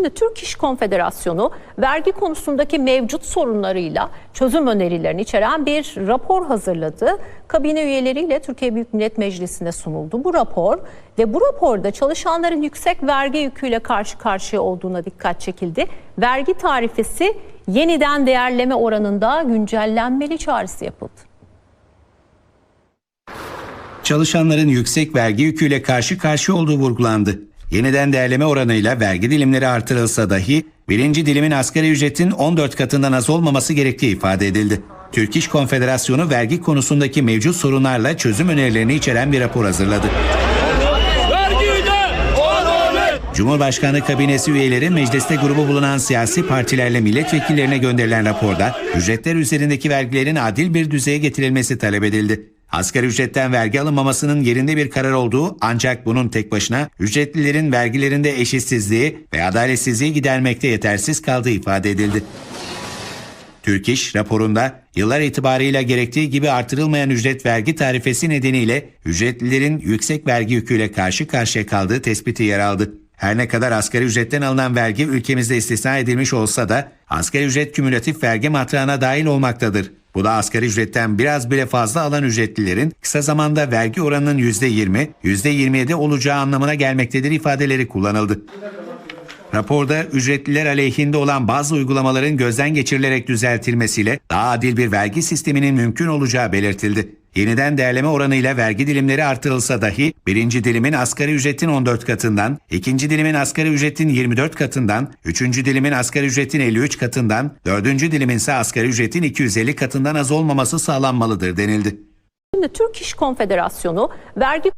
Şimdi Türk İş Konfederasyonu vergi konusundaki mevcut sorunlarıyla çözüm önerilerini içeren bir rapor hazırladı. Kabine üyeleriyle Türkiye Büyük Millet Meclisi'ne sunuldu bu rapor ve bu raporda çalışanların yüksek vergi yüküyle karşı karşıya olduğuna dikkat çekildi. Vergi tarifesi yeniden değerleme oranında güncellenmeli çağrısı yapıldı. çalışanların yüksek vergi yüküyle karşı karşıya olduğu vurgulandı. Yeniden değerleme oranıyla vergi dilimleri artırılsa dahi birinci dilimin asgari ücretin 14 katından az olmaması gerektiği ifade edildi. Türk İş Konfederasyonu vergi konusundaki mevcut sorunlarla çözüm önerilerini içeren bir rapor hazırladı. Cumhurbaşkanı kabinesi üyeleri mecliste grubu bulunan siyasi partilerle milletvekillerine gönderilen raporda ücretler üzerindeki vergilerin adil bir düzeye getirilmesi talep edildi. Asgari ücretten vergi alınmamasının yerinde bir karar olduğu ancak bunun tek başına ücretlilerin vergilerinde eşitsizliği ve adaletsizliği gidermekte yetersiz kaldığı ifade edildi. Türk İş raporunda yıllar itibarıyla gerektiği gibi artırılmayan ücret vergi tarifesi nedeniyle ücretlilerin yüksek vergi yüküyle karşı karşıya kaldığı tespiti yer aldı. Her ne kadar asgari ücretten alınan vergi ülkemizde istisna edilmiş olsa da asgari ücret kümülatif vergi matrağına dahil olmaktadır. Bu da asgari ücretten biraz bile fazla alan ücretlilerin kısa zamanda vergi oranının %20, %27 olacağı anlamına gelmektedir ifadeleri kullanıldı. Raporda ücretliler aleyhinde olan bazı uygulamaların gözden geçirilerek düzeltilmesiyle daha adil bir vergi sisteminin mümkün olacağı belirtildi. Yeniden değerleme oranıyla vergi dilimleri artırılsa dahi birinci dilimin asgari ücretin 14 katından, ikinci dilimin asgari ücretin 24 katından, üçüncü dilimin asgari ücretin 53 katından, dördüncü dilimin ise asgari ücretin 250 katından az olmaması sağlanmalıdır denildi. Şimdi Türk İş Konfederasyonu vergi